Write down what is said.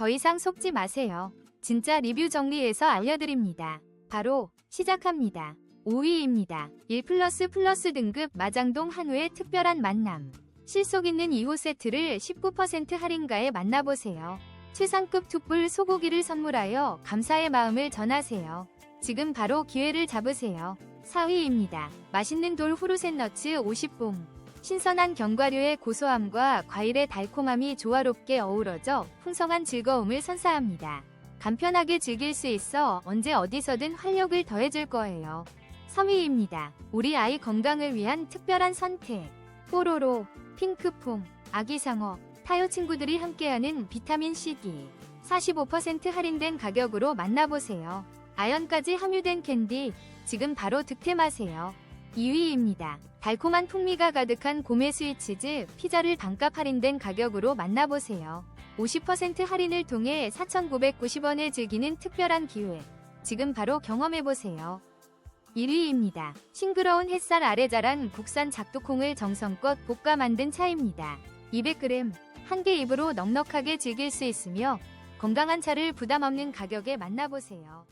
더 이상 속지 마세요. 진짜 리뷰 정리해서 알려드립니다. 바로 시작합니다. 5위입니다. 1 플러스 플러스 등급 마장동 한우의 특별한 만남. 실속 있는 2호 세트를 19% 할인가에 만나보세요. 최상급 툭불 소고기를 선물하여 감사의 마음을 전하세요. 지금 바로 기회를 잡으세요. 4위입니다. 맛있는 돌 후루센 너츠 50봉. 신선한 견과류의 고소함과 과일의 달콤함이 조화롭게 어우러져 풍성한 즐거움을 선사합니다. 간편하게 즐길 수 있어 언제 어디서든 활력을 더해줄 거예요. 3위입니다. 우리 아이 건강을 위한 특별한 선택. 뽀로로, 핑크퐁, 아기상어, 타요 친구들이 함께하는 비타민 C기. 45% 할인된 가격으로 만나보세요. 아연까지 함유된 캔디, 지금 바로 득템하세요. 2위입니다. 달콤한 풍미가 가득한 고메 스위치즈 피자를 반값 할인된 가격으로 만나보세요. 50% 할인을 통해 4,990원에 즐기는 특별한 기회. 지금 바로 경험해보세요. 1위입니다. 싱그러운 햇살 아래 자란 국산 작두콩을 정성껏 볶아 만든 차입니다. 200g, 한 개 입으로 넉넉하게 즐길 수 있으며 건강한 차를 부담 없는 가격에 만나보세요.